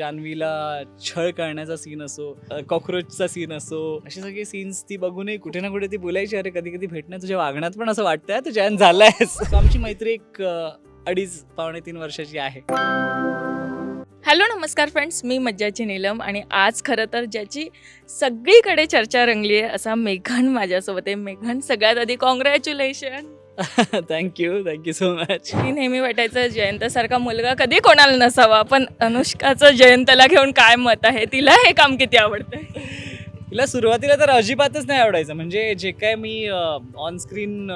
जान्हवीला छळ करण्याचा सीन असो कॉक्रोचचा सीन असो असे सगळे सीन्स ती बघूनही कुठे ना कुठे ती बोलायची अरे कधी कधी भेटणं तुझ्या वागण्यात पण असं वाटतंय तू जॉईन झालायस. So आमची मैत्री एक अडीच पावणे तीन वर्षाची आहे. हॅलो नमस्कार फ्रेंड्स मी मज्जाची नीलम आणि आज खरं तर ज्याची सगळीकडे चर्चा रंगली आहे असा मेघन माझ्यासोबत आहे. मेघन सगळ्यात आधी congratulation thank you thank you so much मी नेहमी वाटायचं जयंतसारखा मुलगा कधी कोणाला नसावा? पण अनुष्काचं जयंतला घेऊन काय मत आहे? तिला हे काम किती आवडतंय तिला सुरुवातीला तर अजिबातच नाही आवडायचं. म्हणजे जे काय मी ऑन स्क्रीन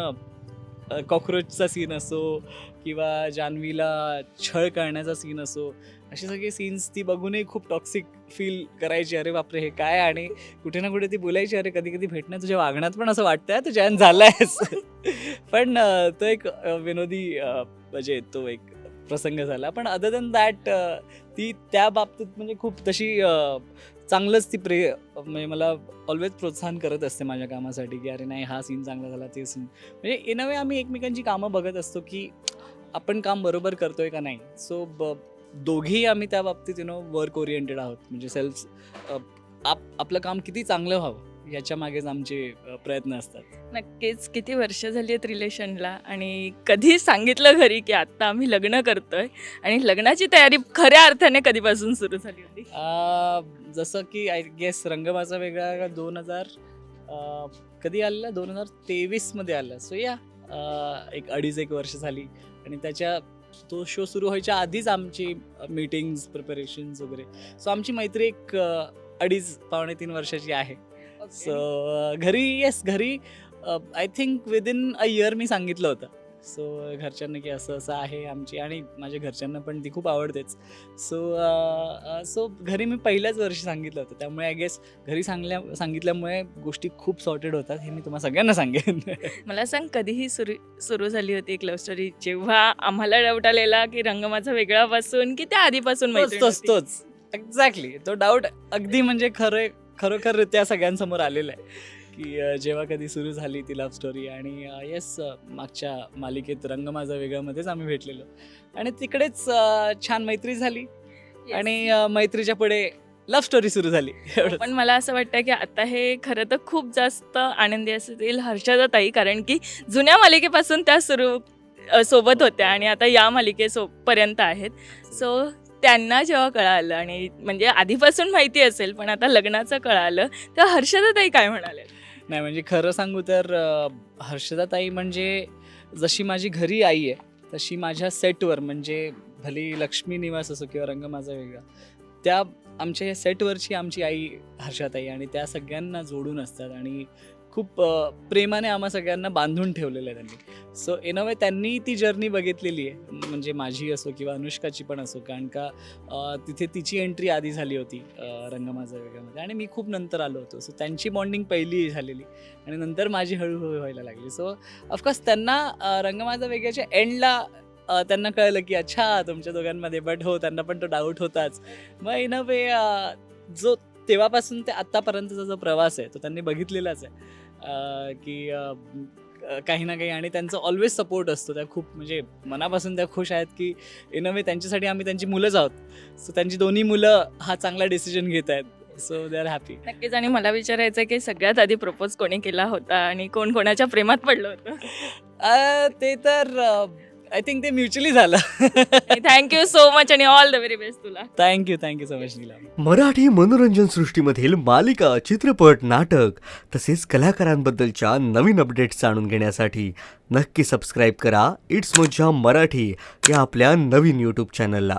कॉक्रोचचा सीन असो किंवा जान्हवीला छळ करण्याचा सीन असो असे सगळे सीन्स ती बघूनही खूप टॉक्सिक फील करायची. अरे बापरे हे काय? आणि कुठे ना कुठे ती बोलायची अरे कधी कधी भेटणं तुझ्या वागण्यात पण असं वाटतंय तू जॅन झालायस. पण तो एक विनोदी म्हणजे तो एक प्रसंग झाला. पण अदर दॅन दॅट ती त्या बाबतीत म्हणजे खूप तशी चांगलंच ती प्रे म्हणजे मला ऑलवेज प्रोत्साहन करत असते माझ्या कामासाठी की अरे नाही हा सीन चांगला झाला ते सीन म्हणजे इन अ वे आम्ही एकमेकांची कामं बघत असतो की आपण काम बरोबर करतोय का नाही. सो ब दोघेही आम्ही त्या बाबतीत यु नो वर्क ओरिएंटेड आहोत. म्हणजे सेल्फ आप आपलं काम किती चांगलं व्हावं. याच्या मागेच आमचे प्रयत्न असतात. नक्कीच. किती वर्ष झाली आहेत रिलेशनला आणि कधी सांगितलं घरी की आत्ता आम्ही लग्न करतोय आणि लग्नाची तयारी खऱ्या अर्थाने कधीपासून सुरू झाली होती? जसं की आय गेस रंगमाचा वेगळा दोन हजार कधी आलेला? दोन हजार तेवीसमध्ये आला सो या एक अडीच एक वर्ष झाली आणि त्याच्या तो शो सुरू व्हायच्या आधीच आमची मीटिंग्स प्रिपरेशन्स वगैरे. सो आमची मैत्री एक अ, अडीच पावणे तीन वर्षाची आहे. सो घरी येस घरी I think within a year मी सांगितलं होतं. सो घरच्यांना की असं असं आहे आमची आणि माझ्या घरच्यांना पण ती खूप आवडतेच. सो सो घरी मी पहिल्याच वर्षी सांगितलं होतं. त्यामुळे आय गेस घरी सांगल्या सांगितल्यामुळे गोष्टी खूप सॉर्टेड होतात हे मी तुम्हाला सगळ्यांना सांगेन. मला सांग कधीही सुरू सुरू झाली होती एक लव्ह स्टोरी जेव्हा आम्हाला डाऊट आलेला की रंग माझा वेगळापासून की त्या आधीपासून तोच मैत्रीण तोच होती? तोच एक्झॅक्टली तो डाऊट अगदी म्हणजे खरं खरोखर त्या सगळ्यांसमोर आलेला आहे की जेव्हा कधी सुरू झाली ती लव्ह स्टोरी आणि येस मागच्या मालिकेत रंग माझा वेगळामध्येच आम्ही भेटलेलो आणि तिकडेच छान मैत्री झाली. आणि मैत्रीच्या पुढे लव्ह स्टोरी सुरू झाली एवढंच. पण मला असं वाटतं की आता हे खरं तर खूप जास्त आनंदी असतील हर्षदा ताई कारण की जुन्या मालिकेपासून त्या सुरू सोबत होत्या आणि आता या मालिकेसो पर्यंत आहेत सो त्यांना जेव्हा कळालं आणि म्हणजे आधीपासून माहिती असेल पण आता लग्नाचं कळालं तेव्हा हर्षदाताई काय म्हणाले? नाही म्हणजे खरं सांगू तर हर्षदाताई म्हणजे जशी माझी घरी आई आहे तशी माझ्या सेटवर म्हणजे भली लक्ष्मी निवास असो किंवा रंग माझा वेगळा त्या आमच्या या सेटवरची आमची आई हर्षाताई आणि त्या सगळ्यांना जोडून असतात आणि खूप प्रेमाने आम्हा सगळ्यांना बांधून ठेवलेलं आहे त्यांनी. सो इन अ वे त्यांनी ती जर्नी बघितलेली आहे. म्हणजे माझी असो किंवा अनुष्काची पण असो. कारण का तिथे तिची एंट्री आधी झाली होती रंगमाझा वेगळ्यामध्ये आणि मी खूप नंतर आलो होतो. सो त्यांची बॉन्डिंग पहिली झालेली. आणि नंतर माझी हळूहळू व्हायला लागली. सो ऑफकोर्स त्यांना रंगमाझा वेगळ्याच्या एंडला त्यांना कळलं की अच्छा तुमच्या दोघांमध्ये बट हो त्यांना पण तो डाऊट होताच. मग इन अ वे जो तेव्हापासून ते आत्तापर्यंतचा जो प्रवास आहे तो त्यांनी बघितलेलाच आहे. की काही ना काही आणि त्यांचा ऑलवेज सपोर्ट असतो. त्या खूप म्हणजे मनापासून त्या खुश आहेत की इन अ वे त्यांच्यासाठी आम्ही त्यांची मुलंच आहोत. सो त्यांची दोन्ही मुलं हा चांगला डिसिजन घेत आहेत. सो दे आर हॅपी नक्कीच. आणि मला विचारायचं आहे की सगळ्यात आधी प्रपोज कोणी केला होता आणि कोण कोणाच्या प्रेमात पडलं होतं? ते तर आय थिंक ते म्युच्युअली झालं. थँक्यू सो मच आणि ऑल द व्हेरी बेस्ट तुला. Thank you thank you so much Neela Marathi मनोरंजन सृष्टीमधील मालिका चित्रपट नाटक तसेच कलाकारांबद्दलच्या नवीन अपडेट्स जाणून घेण्यासाठी नक्की सबस्क्राईब करा. इट्स मज्जा मराठी या आपल्या नवीन यूट्यूब चॅनलला